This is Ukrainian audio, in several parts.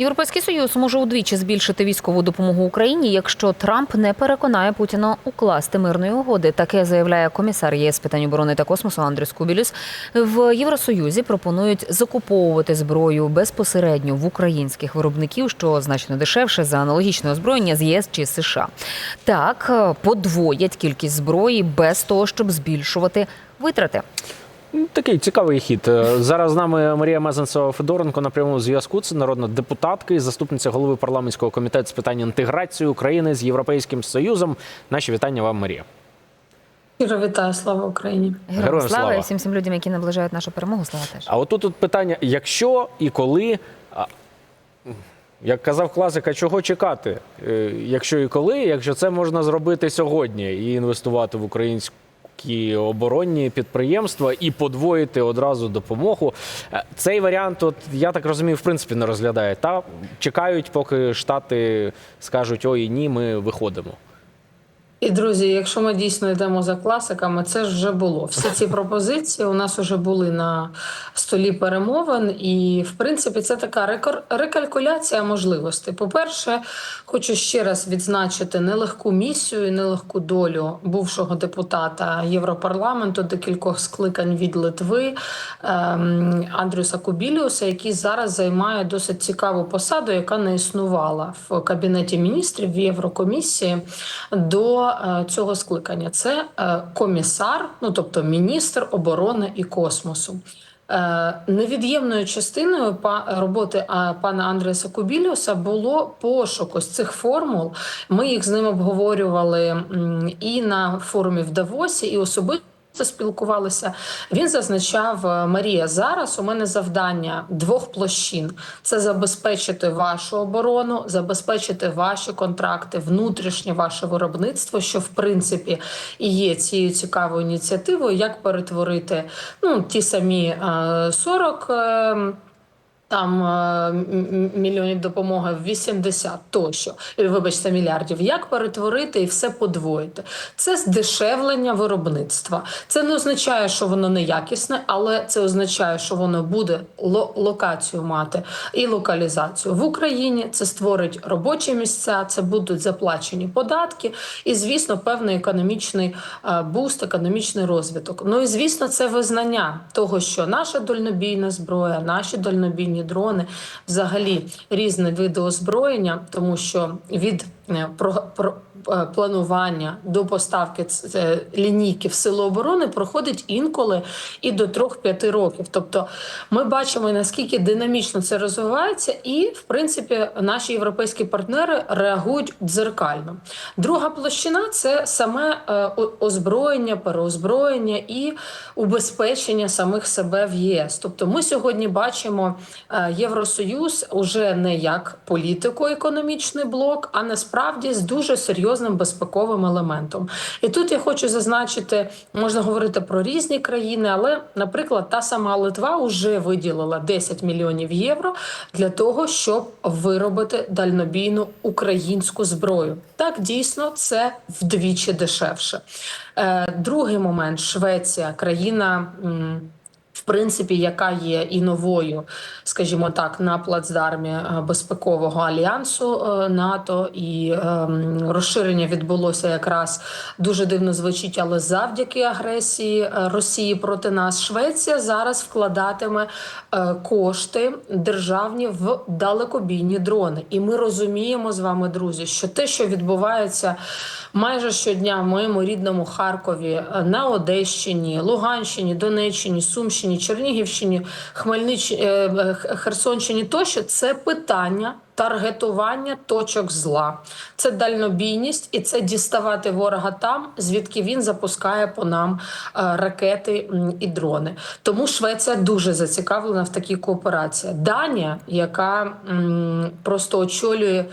Європейський союз може удвічі збільшити військову допомогу Україні, якщо Трамп не переконає Путіна укласти мирної угоди. Таке заявляє комісар ЄС питань оборони та космосу Андрюс Кубілюс. В Євросоюзі пропонують закуповувати зброю безпосередньо в українських виробників, що значно дешевше за аналогічне озброєння з ЄС чи США. Так подвоять кількість зброї без того, щоб збільшувати витрати. Ну, Такий цікавий хід. Е, Зараз з нами Марія Мезенцева Федоренко на прямому зв'язку. Це народна депутатка і заступниця голови парламентського комітету з питань інтеграції України з Європейським Союзом. Наші вітання вам, Марія. Щиро вітаю, слава Україні. Героям Героям слава і всім всім людям, які наближають нашу перемогу. Слава теж. А отут тут питання: якщо і коли. Як казав класика, чого чекати? Е, Якщо і коли, якщо це можна зробити сьогодні і інвестувати в українські оборонні підприємства і подвоїти одразу допомогу. Е, Цей варіант, от я так розумію, в принципі не розглядає. Та чекають, поки штати скажуть ой, ні, ми виходимо. І друзі, якщо ми дійсно йдемо за класиками, це ж вже було. Всі ці пропозиції у нас вже були на столі перемовин, і в принципі це така рекалькуляція можливостей. По-перше, хочу ще раз відзначити нелегку місію, і нелегку долю бувшого депутата Європарламенту декількох скликань від Литви ем, Андрюса Кубіліуса, який зараз займає досить цікаву посаду, яка не існувала в кабінеті міністрів в Єврокомісії до е, цього скликання. Це е, комісар, ну тобто міністр оборони і космосу. Е, Невід'ємною частиною роботи пана Андреса Кубіліуса було пошук ось цих формул. Ми їх з ним обговорювали і на форумі в Давосі, і особисто. Спілкувалися. Він зазначав е, Марія. Зараз у мене завдання двох площин: це забезпечити вашу оборону, забезпечити ваші контракти, внутрішнє ваше виробництво, що в принципі і є цією цікавою ініціативою, як перетворити ну ті самі е, 40 е, там е, мільйонів допомоги в 80 тощо, вибачте, мільярдів. Як перетворити і все подвоїти? Це здешевлення виробництва. Це не означає, що воно неякісне, але це означає, що воно буде локацію мати і локалізацію в Україні. Це створить робочі місця, це будуть заплачені податки, і звісно, певний економічний е, буст, економічний розвиток. Ну і звісно, це визнання того, що наша дальнобійна зброя, наші дальнобійні дрони, взагалі різні види озброєння, тому що від е, про, про планування до поставки лінійки в сили оборони проходить інколи і до 3-5 років. Тобто ми бачимо наскільки динамічно це розвивається, і в принципі наші європейські партнери реагують дзеркально. Друга площина це саме е, озброєння, переозброєння і убезпечення самих себе в ЄС. Тобто, ми сьогодні бачимо е, Євросоюз уже не як політико-економічний блок, а насправді з дуже серйозним безпековим елементом. І тут я хочу зазначити, можна говорити про різні країни, але, наприклад, та сама Литва вже виділила 10 мільйонів євро для того, щоб виробити дальнобійну українську зброю. Так дійсно це вдвічі дешевше. Е, Другий момент Швеція, країна. Принципі, яка є і новою, скажімо так, на плацдармі е, безпекового альянсу е, НАТО, і ем, розширення відбулося якраз дуже дивно звучить, але завдяки агресії е, Росії проти нас, Швеція зараз вкладатиме кошти державні в далекобійні дрони. І ми розуміємо з вами, друзі, що те, що відбувається майже щодня в моєму рідному Харкові, на Одещині, Луганщині, Донеччині, Сумщині, Чернігівщині, Хмельниччині, Херсонщині, тощо це питання. Таргетування точок зла це дальнобійність, і це діставати ворога там, звідки він запускає по нам е, ракети і дрони. Тому Швеція дуже зацікавлена в такій кооперації. Данія, яка просто очолює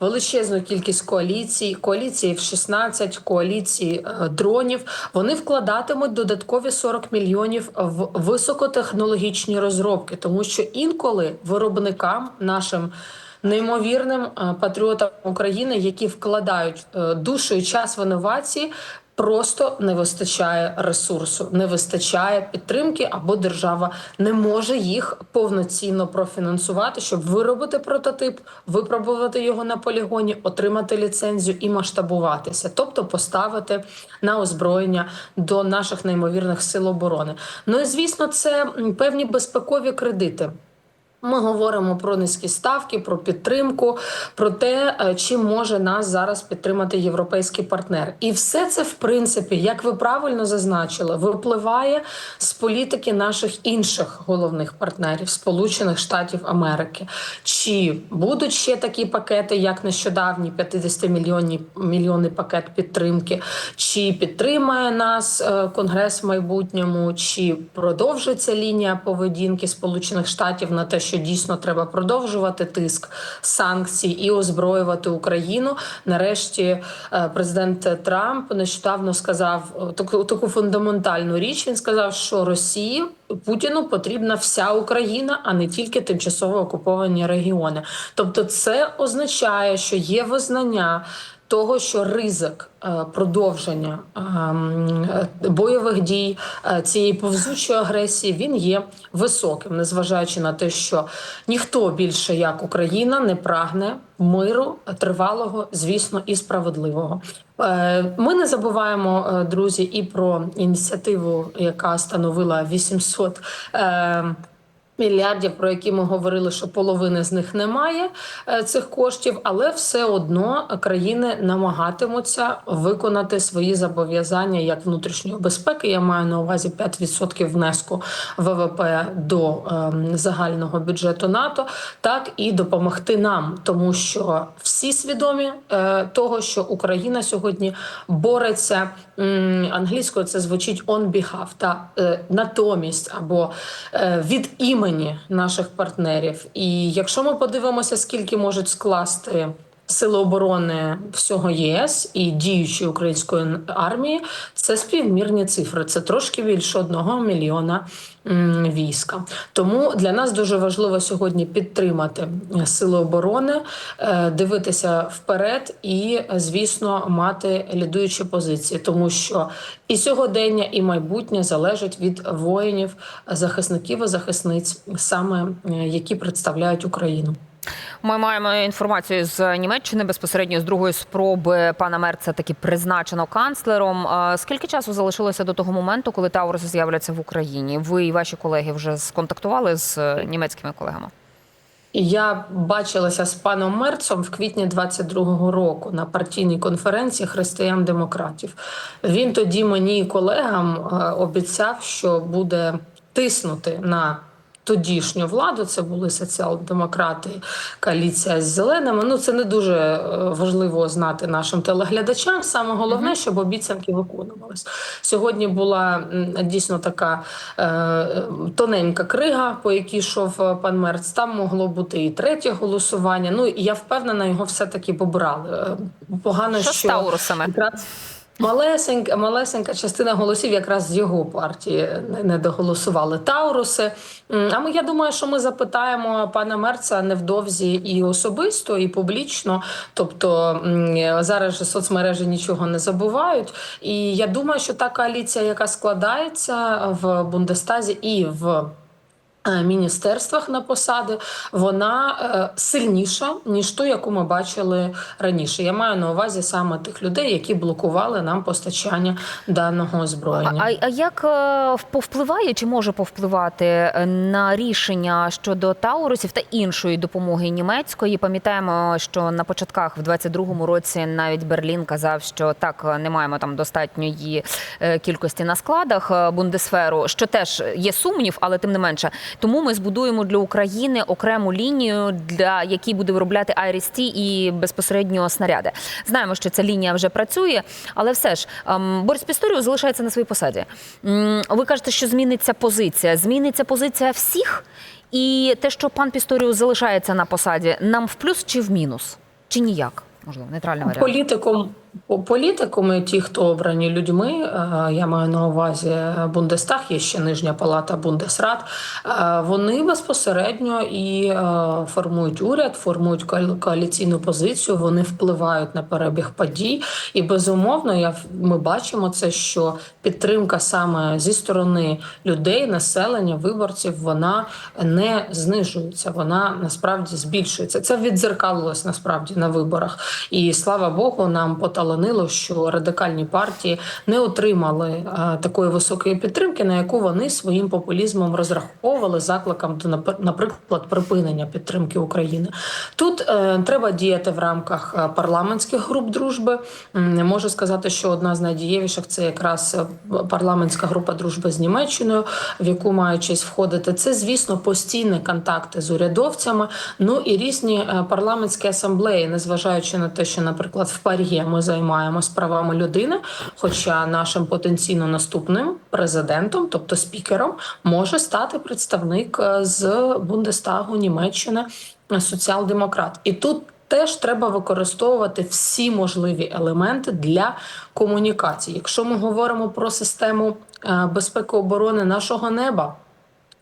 величезну кількість коаліцій, коаліції в 16, коаліції е, дронів. Вони вкладатимуть додаткові 40 мільйонів в високотехнологічні розробки, тому що інколи виробникам нашим. Неймовірним е, патріотам України, які вкладають е, душу і час в інновації, Просто не вистачає ресурсу, не вистачає підтримки, або держава не може їх повноцінно профінансувати, щоб виробити прототип, випробувати його на полігоні, отримати ліцензію і масштабуватися, тобто поставити на озброєння до наших неймовірних сил оборони. Ну і звісно, це певні безпекові кредити. Ми говоримо про низькі ставки, про підтримку, про те, е, чим може нас зараз підтримати європейський партнер. І все це, в принципі, як ви правильно зазначили, випливає з політики наших інших головних партнерів Сполучених Штатів Америки. Чи будуть ще такі пакети, як нещодавній 50 мільйонні мільйонний пакет підтримки, чи підтримає нас е, Конгрес в майбутньому, чи продовжиться лінія поведінки Сполучених Штатів на те, що дійсно треба продовжувати тиск санкцій і озброювати Україну. Нарешті е, президент Трамп нещодавно сказав е, таку таку фундаментальну річ. Він сказав, що Росії Путіну потрібна вся Україна, а не тільки тимчасово окуповані регіони. Тобто, це означає, що є визнання. Того, що ризик е, продовження ем, е, бойових дій е, цієї повзучої агресії він є високим, незважаючи на те, що ніхто більше як Україна не прагне миру тривалого, звісно, і справедливого. Ми не забуваємо, друзі, і про ініціативу, яка становила 800 е, мільярдів, про які ми говорили, що половини з них немає е, цих коштів, але все одно країни намагатимуться виконати свої зобов'язання як внутрішньої безпеки. Я маю на увазі 5% внеску ВВП до ем, загального бюджету НАТО, так і допомогти нам, тому що всі свідомі е, того, що Україна сьогодні бореться англійською. Це звучить on behalf, та е, натомість або від імені наших партнерів. І якщо ми подивимося, скільки можуть скласти. Сили оборони всього ЄС і діючої української армії це співмірні цифри. Це трошки більше одного мільйона війська. Тому для нас дуже важливо сьогодні підтримати сили оборони, е, дивитися вперед і, звісно, мати лідуючі позиції, тому що і сьогодення, і майбутнє залежить від воїнів, захисників і захисниць, саме е, які представляють Україну. Ми маємо інформацію з Німеччини безпосередньо з другої спроби пана Мерца таки призначено канцлером. Скільки часу залишилося до того моменту, коли Таурус з'являться в Україні? Ви і ваші колеги вже сконтактували з е, німецькими колегами? Я бачилася з паном Мерцом в квітні 22-го року на партійній конференції християн-демократів. Він тоді мені і колегам е, обіцяв, що буде тиснути на. Тодішню владу це були соціал-демократи, коаліція з зеленими. Ну це не дуже е, важливо знати нашим телеглядачам. Саме головне, щоб обіцянки виконувались. Сьогодні була дійсно така е, тоненька крига, по якій йшов е, пан Мерц. Там могло бути і третє голосування. Ну і я впевнена, його все таки побрали. Е, Погано, Що з Таурусами? Малесенька, малесенька частина голосів якраз з його партії не- доголосували Тауруси. А ми я думаю, що ми запитаємо пана Мерца невдовзі і особисто, і публічно. Тобто зараз же соцмережі нічого не забувають. І я думаю, що та коаліція, яка складається в Бундестазі і в міністерствах на посади, вона е, сильніша ніж ту, яку ми бачили раніше. Я маю на увазі саме тих людей, які блокували нам постачання даного озброєння. А, а як е, повпливає чи може повпливати е, на рішення щодо Таурусів та іншої допомоги німецької? Пам'ятаємо, що на початках в 22-му році навіть Берлін казав, що так е, не маємо там достатньої е, кількості на складах е, бундесферу, що теж є сумнів, але тим не менше. Тому ми збудуємо для України окрему лінію, для якій буде виробляти IRIS-T і безпосередньо снаряди. Знаємо, що ця лінія вже працює, але все ж ем, Борис Пісторіо залишається на своїй посаді. Ви кажете, що зміниться позиція. Зміниться позиція всіх, і те, що пан Пісторіо залишається на посаді, нам в плюс чи в мінус? Чи ніяк? Можливо, нейтральний варіант. Політикум по- політикуми, ті, хто обрані людьми, е, я маю на увазі Бундестаг, є ще нижня палата Бундесрат. е, Вони безпосередньо і е, формують уряд, формують коаліційну позицію. Вони впливають на перебіг подій. І безумовно, я ми бачимо це, що підтримка саме зі сторони людей, населення, виборців, вона не знижується, вона насправді збільшується. Це віддзеркалилось насправді на виборах. І слава Богу, нам поталанило, що радикальні партії не отримали е, такої високої підтримки, на яку вони своїм популізмом розраховували закликом до напр- наприклад припинення підтримки України. Тут е, треба діяти в рамках е, парламентських груп дружби. Не можу сказати, що одна з найдієвіших це якраз е, парламентська група дружби з Німеччиною, в яку має входити. Це, звісно, постійні контакти з урядовцями. Ну і різні парламентські асамблеї, незважаючи на те, що, наприклад, в Парі ми займаємось правами людини. Хоча нашим потенційно наступним президентом, тобто спікером, може стати представник е, з Бундестагу Німеччини, е, соціал-демократ. І тут теж треба використовувати всі можливі елементи для комунікації. Якщо ми говоримо про систему е, безпеки оборони нашого неба.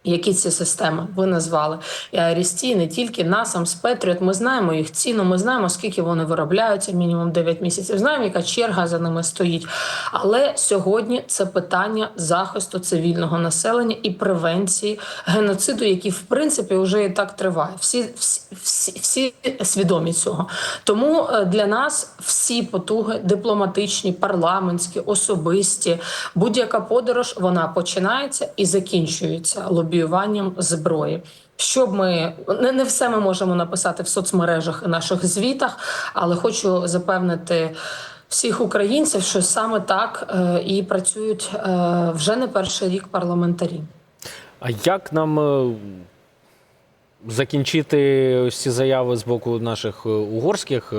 Які ці системи ви назвали? Арісті, не тільки насам Петріот. Ми знаємо їх ціну, ми знаємо, скільки вони виробляються, мінімум 9 місяців. Знаємо, яка черга за ними стоїть. Але сьогодні це питання захисту цивільного населення і превенції геноциду, який в принципі вже і так триває. Всі, всі, всі, всі свідомі цього. Тому е, для нас всі потуги дипломатичні, парламентські, особисті, будь-яка подорож вона починається і закінчується лобіюванням зброї. Щоб ми не, не все ми можемо написати в соцмережах і наших звітах, але хочу запевнити всіх українців, що саме так е, і працюють е, вже не перший рік парламентарі. А як нам е, закінчити ось ці заяви з боку наших угорських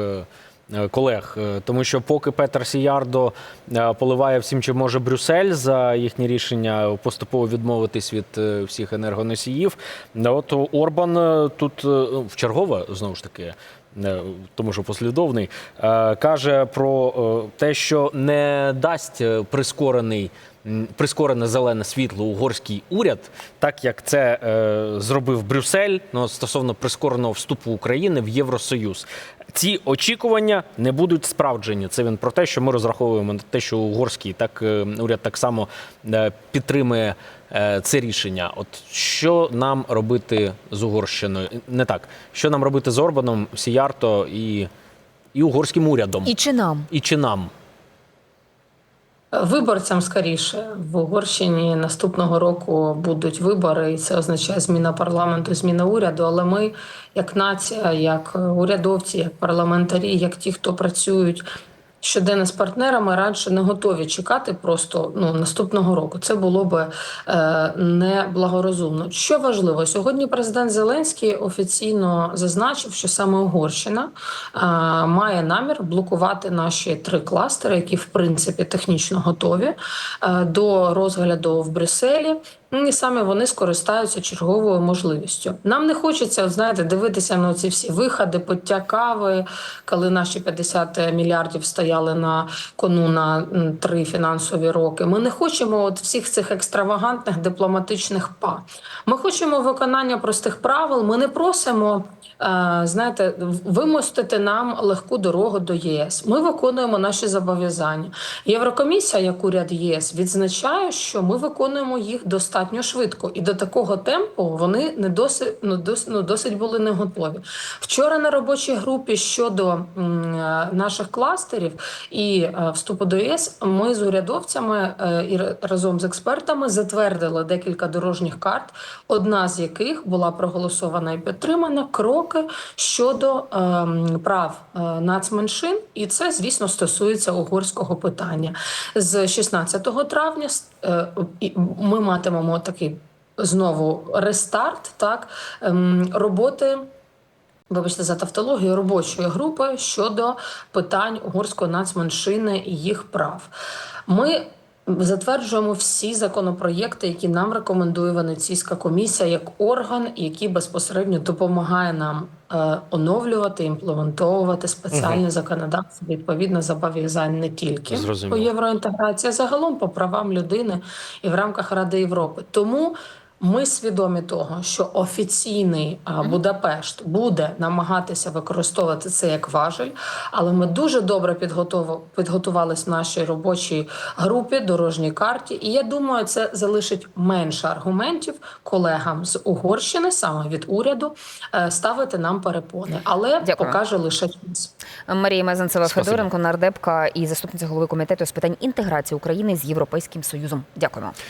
колег? Е, Тому що поки Петер Сіярдо е, поливає всім, чи може Брюссель за їхнє рішення поступово відмовитись від е, всіх енергоносіїв, е, от Орбан е, тут в чергове знову ж таки. е, Тому що послідовний е, каже про е, те, що не дасть е, прискорений прискорене зелене світло угорський уряд, так як це е, зробив Брюссель ну, стосовно прискореного вступу України в Євросоюз. Ці очікування не будуть справджені. Це він про те, що ми розраховуємо на те, що угорський так е, уряд так само е, підтримує е, це рішення. От що нам робити з Угорщиною? Не так, що нам робити з Орбаном, Сіярто і, і угорським урядом, І чи нам? і чи нам? Виборцям скоріше в Угорщині наступного року будуть вибори, і це означає зміна парламенту, зміна уряду. Але ми, як нація, як урядовці, як парламентарі, як ті, хто працюють щоденно з партнерами, радше не готові чекати просто ну наступного року. Це було би е, неблагорозумно. Що важливо, сьогодні президент Зеленський офіційно зазначив, що саме Угорщина е, має намір блокувати наші три кластери, які в принципі технічно готові е, до розгляду в Брюсселі. І саме вони скористаються черговою можливістю. Нам не хочеться, от, знаєте, дивитися на ці всі виходи, поття кави, коли наші 50 мільярдів стояли на кону на три фінансові роки. Ми не хочемо от всіх цих екстравагантних дипломатичних па. Ми хочемо виконання простих правил. Ми не просимо. е, Знаєте, вимостити нам легку дорогу до ЄС. Ми виконуємо наші зобов'язання. Єврокомісія, як уряд ЄС, відзначає, що ми виконуємо їх достатньо швидко, і до такого темпу вони не досить ну, досить, ну, досить були не готові. Вчора на робочій групі щодо м, е, наших кластерів і е, вступу до ЄС ми з урядовцями е, і разом з експертами затвердили декілька дорожніх карт, одна з яких була проголосована і підтримана кроки щодо ем, прав е, нацменшин, і це, звісно, стосується угорського питання. З 16 травня е, ми матимемо такий знову рестарт так ем, роботи. Вибачте за тавтологію робочої групи щодо питань угорської нацменшини і їх прав. Ми затверджуємо всі законопроєкти, які нам рекомендує Венеційська комісія як орган, який безпосередньо допомагає нам оновлювати, імплементовувати спеціальне законодавство відповідно зобов'язань не тільки Зрозуміло. по євроінтеграції, а загалом по правам людини і в рамках Ради Європи. Тому ми свідомі того, що офіційний Будапешт буде намагатися використовувати це як важель, але ми дуже добре підготов... підготувались в нашій робочій групі, дорожній карті. І я думаю, це залишить менше аргументів колегам з Угорщини, саме від уряду, е, ставити нам перепони, але Дякую. покаже лише час. Марія Мезенцева Федоренко, нардепка і заступниця голови комітету з питань інтеграції України з Європейським Союзом. Дякуємо.